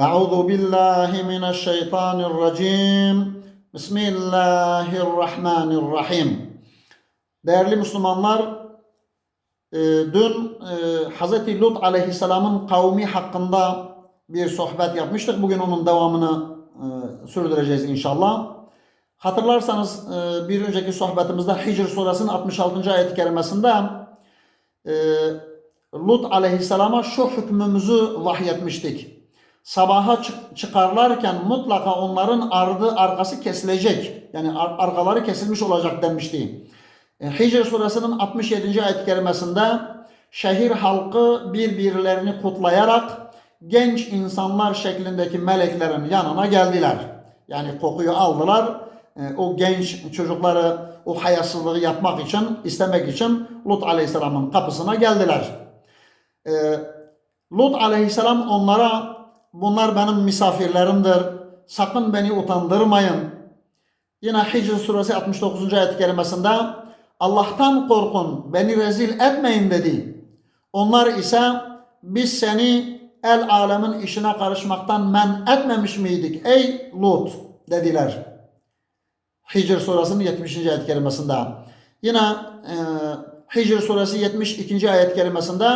أعوذ بالله من الشيطان الرجيم بسم الله الرحمن الرحيم Değerli Müslümanlar, e, dün e, Hz. Lut aleyhisselamın kavmi hakkında bir sohbet yapmıştık. Bugün onun devamını e, sürdüreceğiz inşallah. Hatırlarsanız e, bir önceki sohbetimizde Hicr suresinin 66. ayet-i kerimesinde e, Lut aleyhisselama şu hükmümüzü vahyetmiştik. Sabaha çık- çıkarlarken mutlaka onların ardı arkası kesilecek. Yani ar- arkaları kesilmiş olacak demişti. E, Hicr suresinin 67. ayet-i kerimesinde şehir halkı birbirlerini kutlayarak genç insanlar şeklindeki meleklerin yanına geldiler. Yani kokuyu aldılar. E, O genç çocukları o hayasızlığı yapmak için, istemek için Lut aleyhisselamın kapısına geldiler. E, Lut aleyhisselam onlara bunlar benim misafirlerimdir. Sakın beni utandırmayın. Yine Hicr suresi 69. ayet-i kerimesinde Allah'tan korkun, beni rezil etmeyin dedi. Onlar ise biz seni el alemin işine karışmaktan men etmemiş miydik ey Lut dediler. Hicr suresinin 70. ayet-i kerimesinde. Yine e, Hicr suresi 72. ayet-i kerimesinde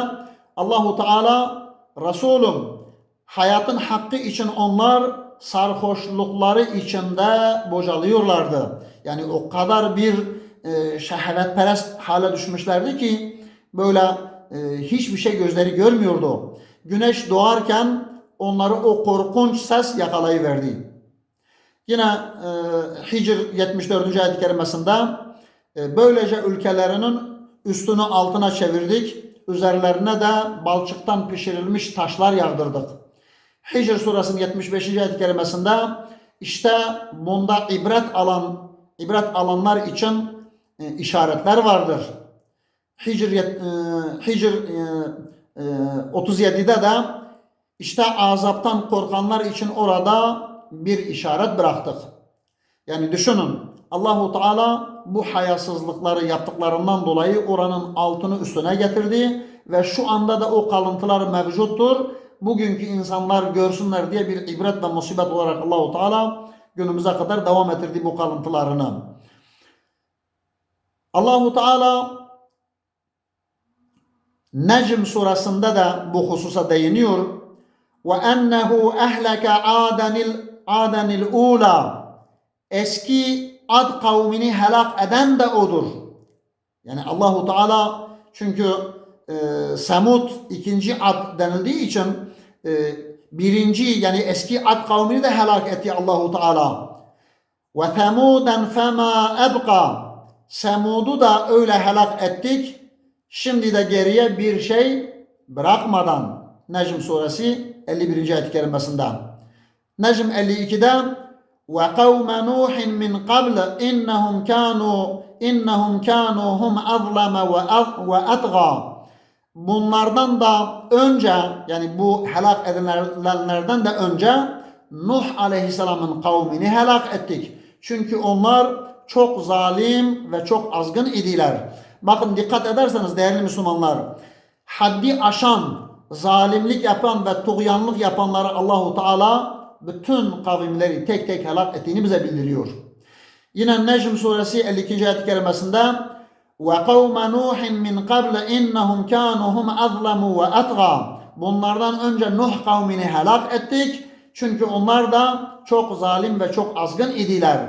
Allahu Teala Resulüm hayatın hakkı için onlar sarhoşlukları içinde bocalıyorlardı. Yani o kadar bir e, şehvetperest hale düşmüşlerdi ki böyle e, hiçbir şey gözleri görmüyordu. Güneş doğarken onları o korkunç ses yakalayıverdi. Yine e, Hicr 74. ayet-i kerimesinde e, böylece ülkelerinin üstünü altına çevirdik. Üzerlerine de balçıktan pişirilmiş taşlar yağdırdık. Hicr suresinin 75. ayet-i kerimesinde işte bunda ibret alan ibret alanlar için e, işaretler vardır. Hicr, e, Hicr e, e, 37'de de işte azaptan korkanlar için orada bir işaret bıraktık. Yani düşünün Allahu Teala bu hayasızlıkları yaptıklarından dolayı oranın altını üstüne getirdi ve şu anda da o kalıntılar mevcuttur. Bugünkü insanlar görsünler diye bir ibret ve musibet olarak Allahu Teala günümüze kadar devam ettirdi bu kalıntılarını. Allahu Teala Necm suresinde de bu hususa değiniyor. Ve ennehu ehleke adenil adenil ula eski Ad kavmini helak eden de odur. Yani Allahu Teala çünkü e, Semud ikinci Ad denildiği için birinci yani eski Ad kavmini de helak etti Allahu Teala. Ve Semuden fema ebqa Semud'u da öyle helak ettik. Şimdi de geriye bir şey bırakmadan Necm suresi 51. ayet-i kerimesinde. Necm 52'de ve kavme Nuhin min qabl innahum kanu innahum kanu hum azlama ve az- ve atga. Bunlardan da önce yani bu helak edilenlerden de önce Nuh aleyhisselamın kavmini helak ettik. Çünkü onlar çok zalim ve çok azgın idiler. Bakın dikkat ederseniz değerli Müslümanlar, haddi aşan, zalimlik yapan ve tuğyanlık yapanları Allahu Teala bütün kavimleri tek tek helak ettiğini bize bildiriyor. Yine Necm suresi 52. ayet-i kerimesinde ve kavme Nuhin min qabl innahum kanu hum azlamu ve atga. Bunlardan önce Nuh kavmini helak ettik. Çünkü onlar da çok zalim ve çok azgın idiler.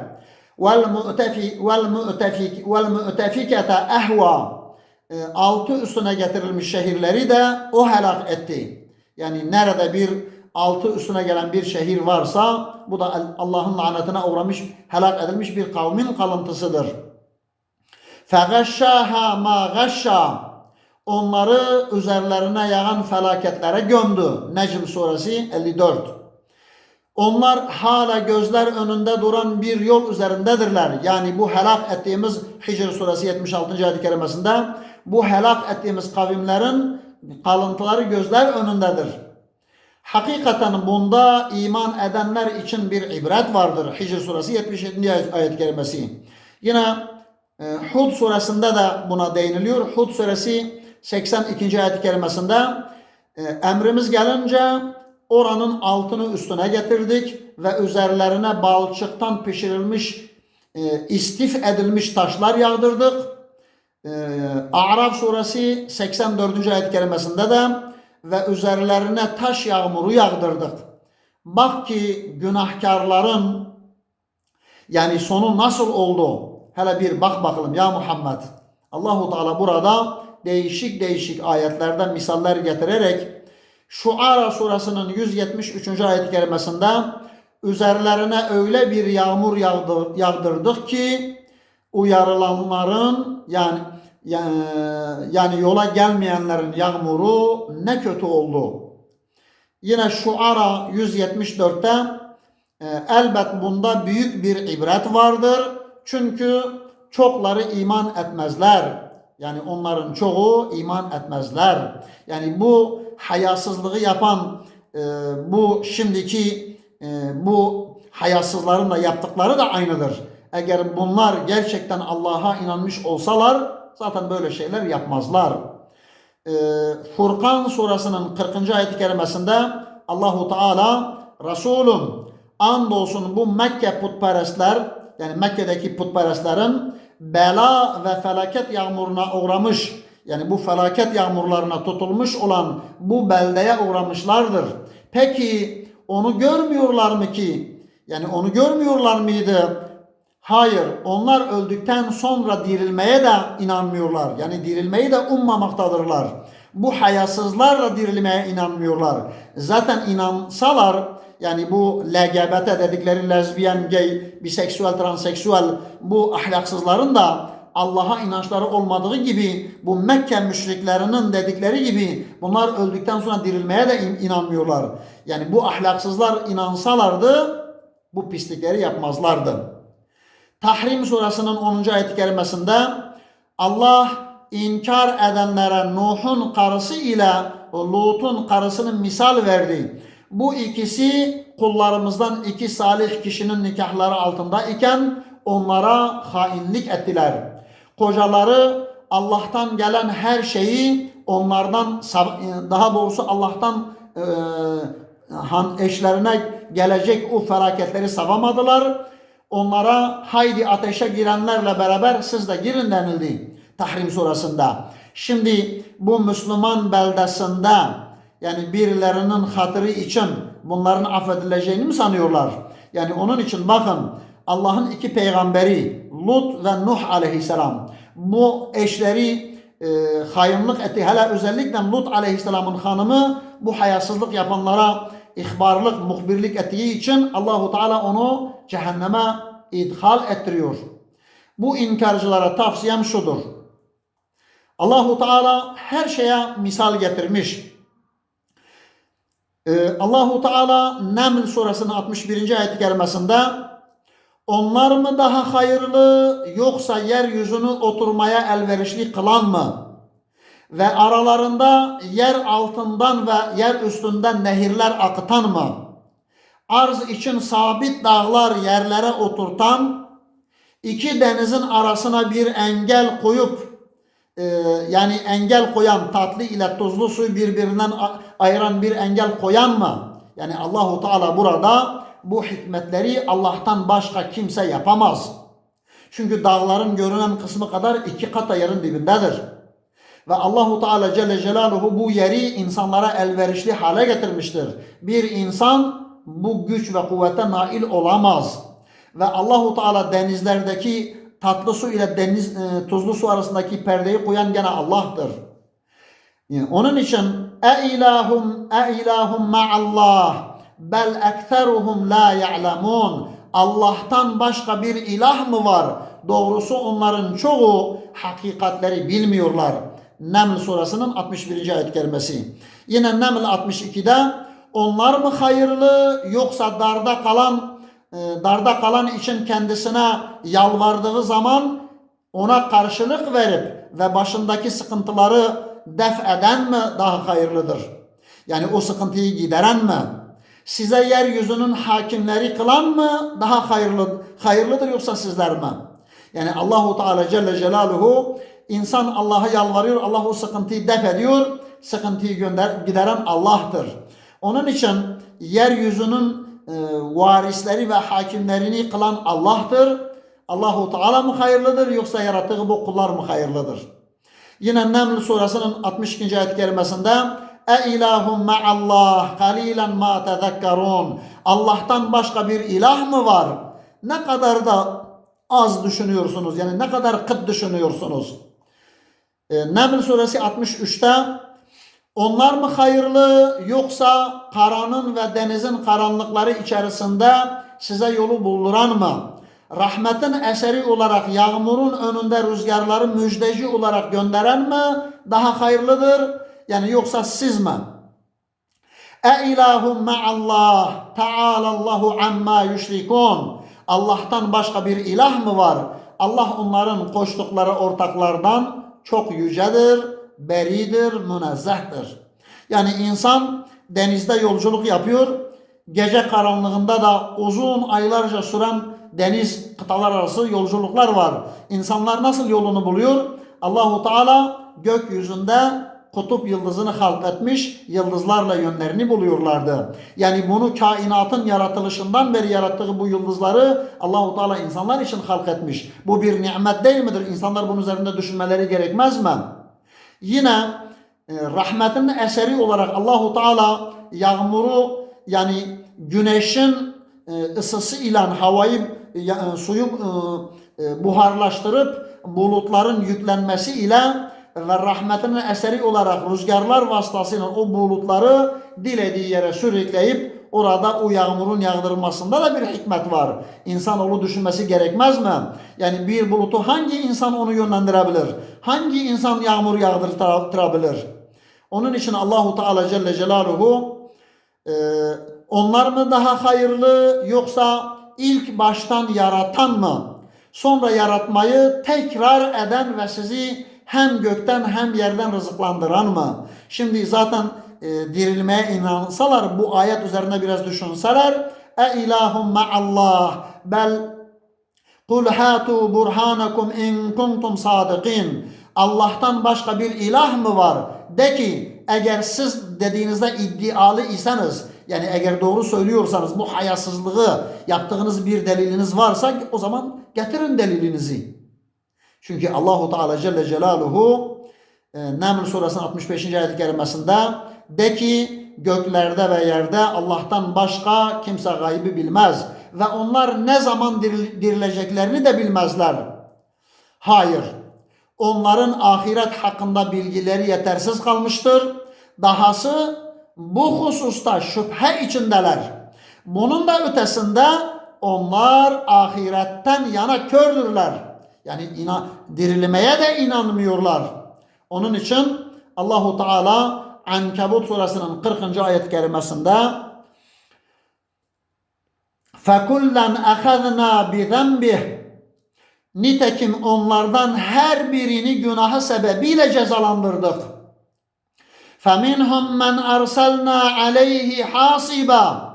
Vel mu'tefi vel mu'tefik vel mu'tefikete ehva. E, Altı üstüne getirilmiş şehirleri de o helak etti. Yani nerede bir altı üstüne gelen bir şehir varsa bu da Allah'ın lanetine uğramış, helak edilmiş bir kavmin kalıntısıdır. Feğeşşâhâ mâ geşşâ. Onları üzerlerine yağan felaketlere gömdü. Necm suresi 54. Onlar hala gözler önünde duran bir yol üzerindedirler. Yani bu helak ettiğimiz Hicr suresi 76. ayet-i kerimesinde bu helak ettiğimiz kavimlerin kalıntıları gözler önündedir. Hakikaten bunda iman edenler için bir ibret vardır. Hicr suresi 77. ayet-i kerimesi. Yine Hud suresinde de buna değiniliyor. Hud suresi 82. ayet-i e, emrimiz gelince oranın altını üstüne getirdik ve üzerlerine balçıktan pişirilmiş, e, istif edilmiş taşlar yağdırdık. E, A'raf suresi 84. ayet kerimesinde de ve üzerlerine taş yağmuru yağdırdık. Bak ki günahkarların yani sonu nasıl oldu? Hele bir bak bakalım ya Muhammed. Allahu Teala burada değişik değişik ayetlerden misaller getirerek Şuara surasının 173. ayet-i kerimesinde üzerlerine öyle bir yağmur yağdır, yağdırdık ki uyarılanların yani yani yola gelmeyenlerin yağmuru ne kötü oldu. Yine Şuara 174'te e, elbet bunda büyük bir ibret vardır. Çünkü çokları iman etmezler. Yani onların çoğu iman etmezler. Yani bu hayasızlığı yapan e, bu şimdiki e, bu hayasızların da yaptıkları da aynıdır. Eğer bunlar gerçekten Allah'a inanmış olsalar zaten böyle şeyler yapmazlar. E, Furkan surasının 40. ayet-i kerimesinde Allahu Teala Resulüm andolsun bu Mekke putperestler yani Mekke'deki putperestlerin bela ve felaket yağmuruna uğramış yani bu felaket yağmurlarına tutulmuş olan bu beldeye uğramışlardır. Peki onu görmüyorlar mı ki? Yani onu görmüyorlar mıydı? Hayır, onlar öldükten sonra dirilmeye de inanmıyorlar. Yani dirilmeyi de ummamaktadırlar. Bu hayasızlar da dirilmeye inanmıyorlar. Zaten inansalar yani bu LGBT dedikleri lezbiyen, gay, biseksüel, transseksüel bu ahlaksızların da Allah'a inançları olmadığı gibi bu Mekke müşriklerinin dedikleri gibi bunlar öldükten sonra dirilmeye de inanmıyorlar. Yani bu ahlaksızlar inansalardı bu pislikleri yapmazlardı. Tahrim surasının 10. ayet-i kerimesinde Allah inkar edenlere Nuh'un karısı ile Lut'un karısını misal verdi. Bu ikisi kullarımızdan iki salih kişinin nikahları altında iken onlara hainlik ettiler. Kocaları Allah'tan gelen her şeyi onlardan daha doğrusu Allah'tan e, eşlerine gelecek o felaketleri savamadılar. Onlara haydi ateşe girenlerle beraber siz de girin denildi Tahrim surasında. Şimdi bu Müslüman beldesinde yani birilerinin hatırı için bunların affedileceğini mi sanıyorlar? Yani onun için bakın Allah'ın iki peygamberi Lut ve Nuh aleyhisselam bu eşleri e, hayınlık etti. Hele özellikle Lut aleyhisselamın hanımı bu hayasızlık yapanlara ihbarlık, muhbirlik ettiği için Allahu Teala onu cehenneme idhal ettiriyor. Bu inkarcılara tavsiyem şudur. Allahu Teala her şeye misal getirmiş. Ee, Allahu Teala Neml suresinin 61. ayet-i onlar mı daha hayırlı yoksa yeryüzünü oturmaya elverişli kılan mı? Ve aralarında yer altından ve yer üstünden nehirler akıtan mı? Arz için sabit dağlar yerlere oturtan, iki denizin arasına bir engel koyup e, yani engel koyan tatlı ile tuzlu suyu birbirinden ayıran bir engel koyan mı? Yani Allahu Teala burada bu hikmetleri Allah'tan başka kimse yapamaz. Çünkü dağların görünen kısmı kadar iki kata yerin dibindedir. Ve Allahu Teala Celle Celaluhu bu yeri insanlara elverişli hale getirmiştir. Bir insan bu güç ve kuvvete nail olamaz. Ve Allahu Teala denizlerdeki tatlı su ile deniz e, tuzlu su arasındaki perdeyi koyan gene Allah'tır. Yani onun için e ilahum e ilahum ma'allah bel ekseruhum la ya'lemun. Allah'tan başka bir ilah mı var? Doğrusu onların çoğu hakikatleri bilmiyorlar. Neml surasının 61. ayet kerimesi. Yine Neml 62'de onlar mı hayırlı yoksa darda kalan darda kalan için kendisine yalvardığı zaman ona karşılık verip ve başındaki sıkıntıları def eden mi daha hayırlıdır? Yani o sıkıntıyı gideren mi? Size yeryüzünün hakimleri kılan mı daha hayırlı hayırlıdır yoksa sizler mi? Yani Allahu Teala Celle Celaluhu insan Allah'a yalvarıyor, Allah o sıkıntıyı def ediyor. Sıkıntıyı gönder gideren Allah'tır. Onun için yeryüzünün e, varisleri ve hakimlerini kılan Allah'tır. Allahu Teala mı hayırlıdır yoksa yarattığı bu kullar mı hayırlıdır? Yine Neml suresinin 62. ayet kerimesinde E ilahum ma'allah kalilen ma tezekkerun Allah'tan başka bir ilah mı var? Ne kadar da az düşünüyorsunuz. Yani ne kadar kıt düşünüyorsunuz. E, Neml suresi 63'te onlar mı hayırlı yoksa karanın ve denizin karanlıkları içerisinde size yolu bulduran mı? Rahmetin eseri olarak yağmurun önünde rüzgarları müjdeci olarak gönderen mi daha hayırlıdır? Yani yoksa siz mi? E ilahum ma'allah ta'alallahu amma yüşrikun. Allah'tan başka bir ilah mı var? Allah onların koştukları ortaklardan çok yücedir, beridir, münezzehtir. Yani insan denizde yolculuk yapıyor. Gece karanlığında da uzun aylarca süren deniz kıtalar arası yolculuklar var. İnsanlar nasıl yolunu buluyor? Allahu Teala gökyüzünde kutup yıldızını halk etmiş, yıldızlarla yönlerini buluyorlardı. Yani bunu kainatın yaratılışından beri yarattığı bu yıldızları Allahu Teala insanlar için halk etmiş. Bu bir nimet değil midir? İnsanlar bunun üzerinde düşünmeleri gerekmez mi? Yine e, rahmetin eseri olarak Allahu Teala yağmuru yani güneşin e, ısısı ile havayı e, suyu e, e, buharlaştırıp bulutların yüklenmesi ile ve rahmetinin eseri olarak rüzgarlar vasıtasıyla o bulutları dilediği yere sürükleyip orada o yağmurun yağdırılmasında da bir hikmet var. İnsanoğlu düşünmesi gerekmez mi? Yani bir bulutu hangi insan onu yönlendirebilir? Hangi insan yağmur yağdırtabilir? Onun için Allahu Teala Celle Celaluhu e, onlar mı daha hayırlı yoksa ilk baştan yaratan mı? Sonra yaratmayı tekrar eden ve sizi hem gökten hem yerden rızıklandıran mı? Şimdi zaten e, dirilmeye inansalar bu ayet üzerine biraz düşünseler e ilahum ma'allah bel kul hatu burhanakum in kuntum sadikin Allah'tan başka bir ilah mı var? De ki eğer siz dediğinizde iddialı iseniz yani eğer doğru söylüyorsanız bu hayasızlığı yaptığınız bir deliliniz varsa o zaman getirin delilinizi. Çünkü Allahu Teala Celle Celaluhu Naml suresinin 65. ayet-i kerimesinde de ki göklerde ve yerde Allah'tan başka kimse gaybi bilmez ve onlar ne zaman dirileceklerini de bilmezler. Hayır. Onların ahiret hakkında bilgileri yetersiz kalmıştır. Dahası bu hususta şüphe içindeler. Bunun da ötesinde onlar ahiretten yana kördürler. Yani inan, dirilmeye de inanmıyorlar. Onun için Allahu Teala Ankebut suresinin 40. ayet kerimesinde فَكُلًّا اَخَذْنَا بِذَنْبِهِ Nitekim onlardan her birini günahı sebebiyle cezalandırdık. فَمِنْهُمْ مَنْ أَرْسَلْنَا عَلَيْهِ حَاسِبًا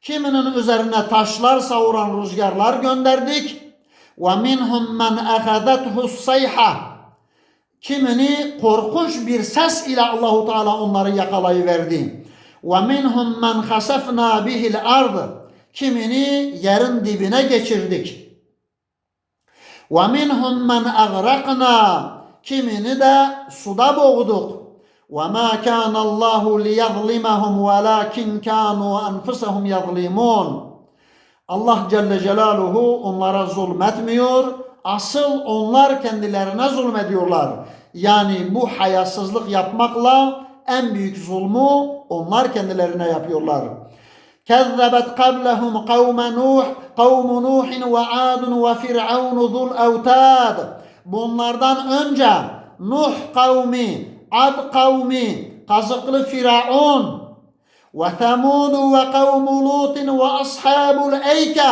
Kiminin üzerine taşlar savuran rüzgarlar gönderdik. وَمِنْهُمْ مَنْ أَخَذَتْهُ السَّيْحَةِ kimini korkunç bir ses ile Allahu Teala onları yakalayıverdi. Ve minhum men hasafna bihil ard. Kimini yerin dibine geçirdik. Ve minhum men agraqna. Kimini de suda boğduk. Ve ma kana Allahu li liyazlimahum velakin kanu enfusuhum yazlimun. Allah Celle Celaluhu onlara zulmetmiyor Asıl onlar kendilerine zulmediyorlar. Yani bu hayasızlık yapmakla en büyük zulmü onlar kendilerine yapıyorlar. كذبت قبلهم قوم نوح قوم نوح وعاد وفرعون ذو الأوتاد Bunlardan önce Nuh kavmi, Ad kavmi, kazıklı Firavun ve Semud ve kavmu Lut'in ve ashabul Eyke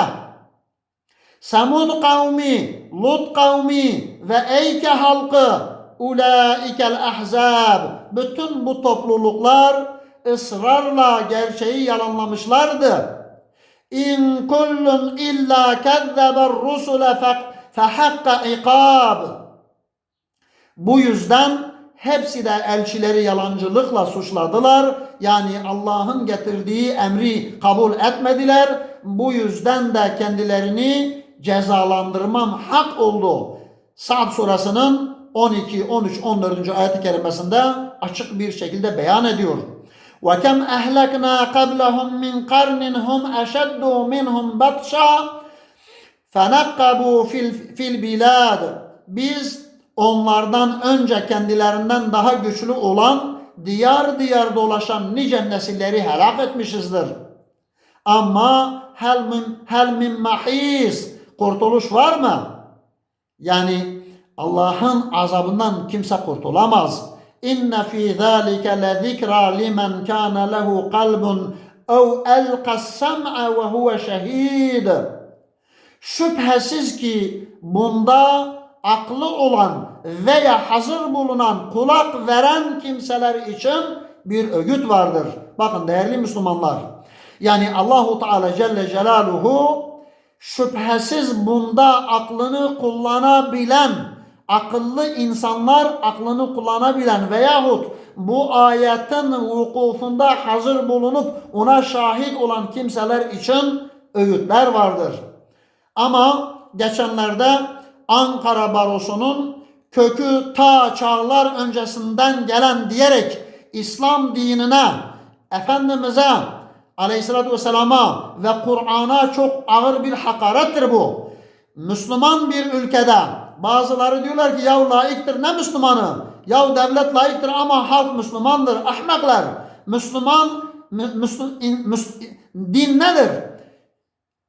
Semud kavmi, Lut kavmi ve Eyke halkı ulaikel ahzab bütün bu topluluklar ısrarla gerçeği yalanlamışlardı. İn kullun illa kezzeber rusule fehakka ikab. Bu yüzden hepsi de elçileri yalancılıkla suçladılar. Yani Allah'ın getirdiği emri kabul etmediler. Bu yüzden de kendilerini cezalandırmam hak oldu. Sa'd surasının 12, 13, 14. ayet-i kerimesinde açık bir şekilde beyan ediyor. وَكَمْ أَهْلَكْنَا قَبْلَهُمْ مِنْ قَرْنٍ هُمْ أَشَدُّ مِنْهُمْ بَطْشًا فَنَقَّبُوا فِي فِي الْبِلَادِ Biz onlardan önce kendilerinden daha güçlü olan diyar diyar dolaşan nice nesilleri helak etmişizdir. Ama hel min, hel min mahis kurtuluş var mı? Yani Allah'ın azabından kimse kurtulamaz. İnne fi zalika la zikra limen kana lehu kalbun ev elqa sam'a ve huve şehid. Şüphesiz ki bunda aklı olan veya hazır bulunan kulak veren kimseler için bir öğüt vardır. Bakın değerli Müslümanlar. Yani Allahu Teala Celle Celaluhu şüphesiz bunda aklını kullanabilen akıllı insanlar aklını kullanabilen veyahut bu ayetin vukufunda hazır bulunup ona şahit olan kimseler için öğütler vardır. Ama geçenlerde Ankara Barosu'nun kökü ta çağlar öncesinden gelen diyerek İslam dinine, Efendimiz'e, Aleyhisselatü Vesselam'a ve Kur'an'a çok ağır bir hakarettir bu. Müslüman bir ülkede bazıları diyorlar ki ya layıktır ne Müslümanı? Ya devlet layıktır ama halk Müslümandır. Ahmaklar. Müslüman, mü, Müslüm, in, müs, din nedir?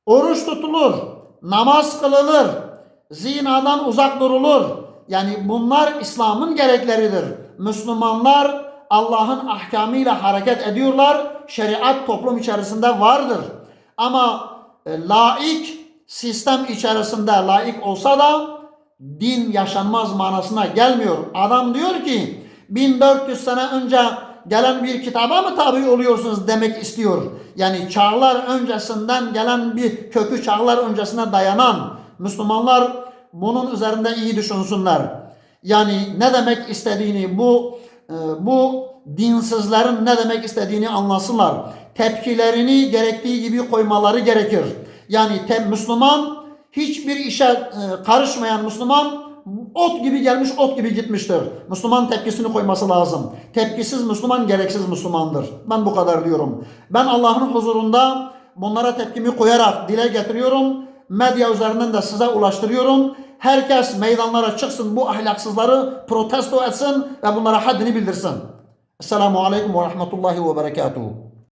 Oruç tutulur, namaz kılınır, zinadan uzak durulur. Yani bunlar İslam'ın gerekleridir. Müslümanlar Allah'ın ahkamıyla hareket ediyorlar. Şeriat toplum içerisinde vardır. Ama e, laik sistem içerisinde laik olsa da din yaşanmaz manasına gelmiyor. Adam diyor ki 1400 sene önce gelen bir kitaba mı tabi oluyorsunuz demek istiyor. Yani çağlar öncesinden gelen bir kökü çağlar öncesine dayanan Müslümanlar bunun üzerinde iyi düşünsünler. Yani ne demek istediğini bu bu dinsizlerin ne demek istediğini anlasınlar. Tepkilerini gerektiği gibi koymaları gerekir. Yani te, Müslüman hiçbir işe e, karışmayan Müslüman ot gibi gelmiş ot gibi gitmiştir. Müslüman tepkisini koyması lazım. Tepkisiz Müslüman gereksiz Müslümandır. Ben bu kadar diyorum. Ben Allah'ın huzurunda bunlara tepkimi koyarak dile getiriyorum. Medya üzerinden de size ulaştırıyorum. Herkes meydanlara çıksın bu ahlaksızları protesto etsin ve bunlara haddini bildirsin. Esselamu Aleyküm ve Rahmetullahi ve Berekatuhu.